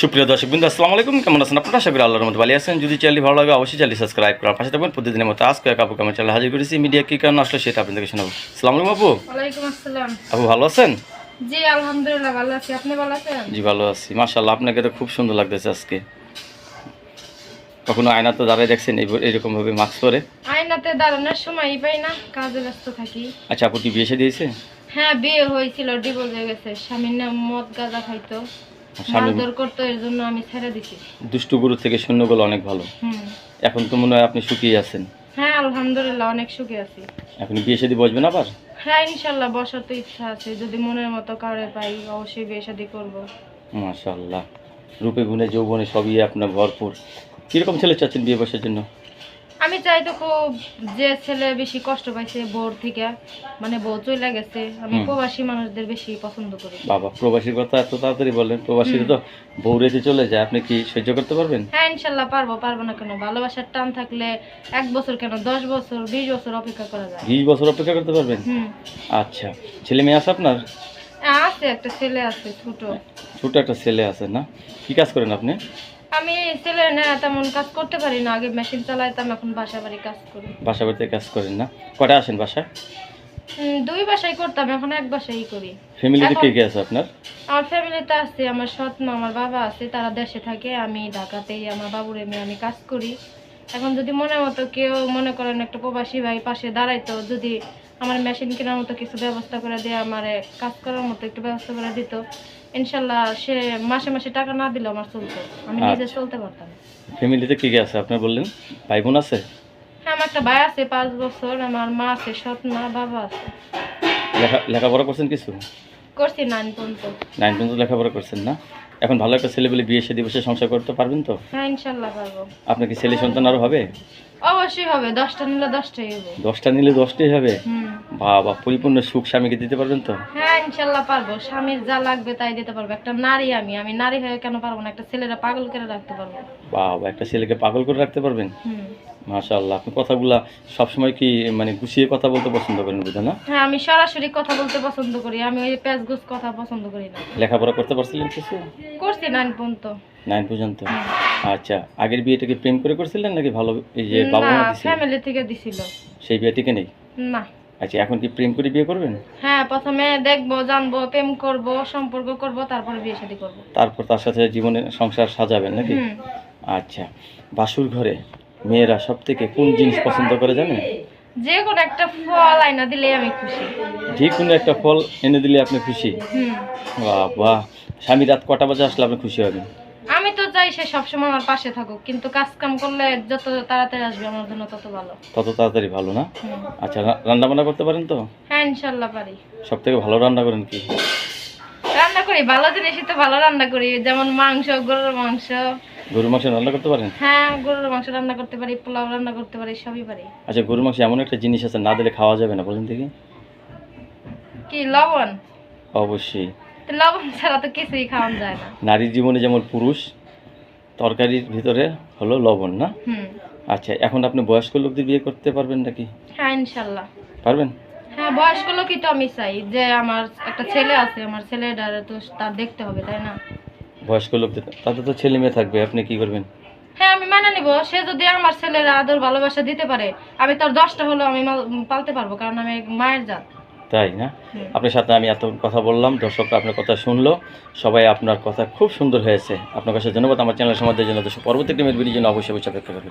সুপ্রিয় দর্শক বিন্দু আসসালামু আলাইকুম। কেমন আছেন আপনারা? করি আল্লাহর মতো ভালো আছেন। যদি চ্যানেলটি ভালো লাগে অবশ্যই চ্যানেল সাবস্ক্রাইব করার পাশে থাকবেন প্রতিদিনের মতো আজকে এক আপু কেমন চ্যানেল হাজির করেছি। মিডিয়া কী কারণ আসলে সেটা আপনাদেরকে শোনাবো। আসসালামু আলাইকুম আপু। ওয়ালাইকুম আসসালাম। আপু ভালো আছেন? জি আলহামদুলিল্লাহ ভালো আছি। আপনি ভালো আছেন? জি ভালো আছি। মাশাল্লাহ আপনাকে তো খুব সুন্দর লাগতেছে আজকে। কখনো আয়না তো দাঁড়ায় দেখছেন এই- এইরকমভাবে মাস্ক পরে? আয়নাতে দাঁড়ানোর সময়ই পাই না কাজে ব্যস্ত থাকি। আচ্ছা আপু কি বিয়ে দিয়েছে হ্যাঁ বিয়ে হয়েছিল ডিভোর্স হয়ে গেছে। স্বামীর নাম মদ গাঁজা খাইতো। দুষ্টু গুরু থেকে শূন্যগুলো অনেক ভালো। এখন তো মনে হয় আপনি শুকিয়ে আছেন। হ্যাঁ আলহামদুলিল্লাহ অনেক সুখে আছি। এখন বিয়ে বসবেন আবার? হ্যাঁ ইনশাল্লাহ বসার তো ইচ্ছা আছে। যদি মনের মতো কাউরে পাই অবশ্যই বিয়ে শাদী করব। মাশাল্লাহ রূপে গুণে যৌবনে সবই আপনার ভরপুর। কীরকম ছেলে চাচ্ছেন বিয়ে বসার জন্য? আমি চাই তো খুব যে ছেলে বেশি কষ্ট পাইছে বোর থেকে মানে বউ চলে গেছে আমি প্রবাসী মানুষদের বেশি পছন্দ করি। বাবা প্রবাসীর কথা এত তাড়াতাড়ি বলেন প্রবাসীরা তো বউ রেখে চলে যায় আপনি কি সহ্য করতে পারবেন? হ্যাঁ ইনশাল্লাহ পারব পারব না কেন? ভালোবাসার টান থাকলে এক বছর কেন? দশ বছর বিশ বছর অপেক্ষা করা যায়। বিশ বছর অপেক্ষা করতে পারবেন? আচ্ছা ছেলে মেয়ে আছে আপনার? আছে একটা ছেলে আছে ছোট। ছোট একটা ছেলে আছে না? কি কাজ করেন আপনি? আমি ছেলে না তেমন কাজ করতে পারি না। আগে মেশিন চালাইতাম এখন বাসা বাড়ি কাজ করি। বাসা বাড়িতে কাজ করেন না? কটা আসেন বাসায়? দুই বাসাই করতাম এখন এক বাসাই করি। ফ্যামিলিতে কে কে আছে আপনার? আমার ফ্যামিলিতে আছে আমার সৎ মা আমার বাবা আছে তারা দেশে থাকে আমি ঢাকাতেই আমার বাবুর এমনি আমি কাজ করি। এখন যদি মনে মতো কেউ মনে করেন একটা প্রবাসী ভাই পাশে দাঁড়াইতো যদি আমার মেশিন কেনার মতো কিছু ব্যবস্থা করে দিয়ে আমার কাজ করার মতো একটু ব্যবস্থা করে দিত। ইনশাল্লাহ সে মাসে মাসে টাকা না দিলেও আমার চলতো। আমি নিজে আচ্ছা। চলতে পারতাম। ফ্যামিলিতে কে কে আছে? আপনার বললেন? ভাই বোন আছে? হ্যাঁ আমার একটা ভাই আছে পাঁচ বছর। আমার মা আছে সৎ মা বাবা আছে। লেখা লেখাপড়া করছেন কিছু? করছি নাইন পর্যন্ত। নাইন পর্যন্ত লেখাপড়া করছেন না? এখন ভালো একটা ছেলে বলে বিয়ে সাথে বসে সংসার করতে পারবেন তো? হ্যাঁ ইনশাল্লাহ পারব। আপনার কি ছেলে সন্তান আরও হবে? অবশ্যই হবে দশটা নিলে দশটাই হবে। দশটা নিলে দশটাই হবে? বাবা পরিপূর্ণ সুখ স্বামীকে দিতে পারবেন তো? হ্যাঁ ইনশাল্লাহ পারব। স্বামীর যা লাগবে তাই দিতে পারব। একটা নারী আমি আমি নারী হয়ে কেন পারব না? একটা ছেলেরা পাগল করে রাখতে পারব। বাবা একটা ছেলেকে পাগল করে রাখতে পারবেন? মাশাআল্লাহ আপনি কথাগুলা সবসময় কি মানে গুছিয়ে কথা বলতে পছন্দ করেন বুঝে না? হ্যাঁ আমি সরাসরি কথা বলতে পছন্দ করি। আমি ওই প্যাঁচ গুছ কথা পছন্দ করি না। লেখাপড়া করতে পারছিলেন কিছু? করছি নাইন পর্যন্ত। নাইন পর্যন্ত। আচ্ছা আগের বিয়েটাকে প্রেম করে করছিলেন নাকি ভালো এই যে বাবা মা দিছিল? ফ্যামিলি থেকে দিছিল। সেই বিয়েটিকে নেই? না। আচ্ছা এখন কি প্রেম করে বিয়ে করবেন? হ্যাঁ প্রথমে দেখব জানব প্রেম করব সম্পর্ক করব তারপরে বিয়ে শাদী করব। তারপর তার সাথে জীবনের সংসার সাজাবেন নাকি? আচ্ছা বাসুর ঘরে মেয়েরা সব থেকে কোন জিনিস পছন্দ করে জানেন? যে কোনো একটা ফল আইনা দিলে আমি খুশি। যে কোনো একটা ফল এনে দিলে আপনি খুশি? হুম। বাহ বাহ। স্বামী রাত কটা বাজে আসলে আপনি খুশি হবেন? সে সবসময় আমার পাশে থাকুক। কিন্তু কাজ কাম করলে যত তাড়াতাড়ি আসবে আমার জন্য তত ভালো। তত তাড়াতাড়ি ভালো না? আচ্ছা রান্না বান্না করতে পারেন তো? হ্যাঁ ইনশাল্লাহ পারি। সব থেকে ভালো রান্না করেন কি? রান্না করি ভালো জিনিসই তো ভালো রান্না করি। যেমন মাংস গরুর মাংস। গরু মাংস রান্না করতে পারেন? হ্যাঁ গরুর মাংস রান্না করতে পারি পোলাও রান্না করতে পারি সবই পারি। আচ্ছা গরু মাংস এমন একটা জিনিস আছে না দিলে খাওয়া যাবে না বলেন দেখি। কি লবণ? অবশ্যই। লবণ ছাড়া তো কিছুই খাওয়া যায় না। নারীর জীবনে যেমন পুরুষ তরকারির ভিতরে হলো লবণ না? আচ্ছা এখন আপনি বয়স্ক লোকদের বিয়ে করতে পারবেন নাকি? হ্যাঁ ইনশাল্লাহ। পারবেন? হ্যাঁ বয়স্ক লোকই তো আমি চাই যে আমার একটা ছেলে আছে আমার ছেলেটার তো তার দেখতে হবে তাই না? বয়স্ক লোকদের তাদের তো ছেলে মেয়ে থাকবে আপনি কি করবেন? হ্যাঁ আমি মানে নিব সে যদি আমার ছেলের আদর ভালোবাসা দিতে পারে আমি তার দশটা হলেও আমি পালতে পারব কারণ আমি মায়ের জাত। তাই না? আপনার সাথে আমি এত কথা বললাম দর্শকরা আপনার কথা শুনলো সবাই আপনার কথা খুব সুন্দর হয়েছে। আপনার কাছে ধন্যবাদ আমার চ্যানেল সমাজের জন্য। দর্শক পরবর্তী একটি মেয়ের জন্য অবশ্যই অবশ্যই অপেক্ষা করবেন।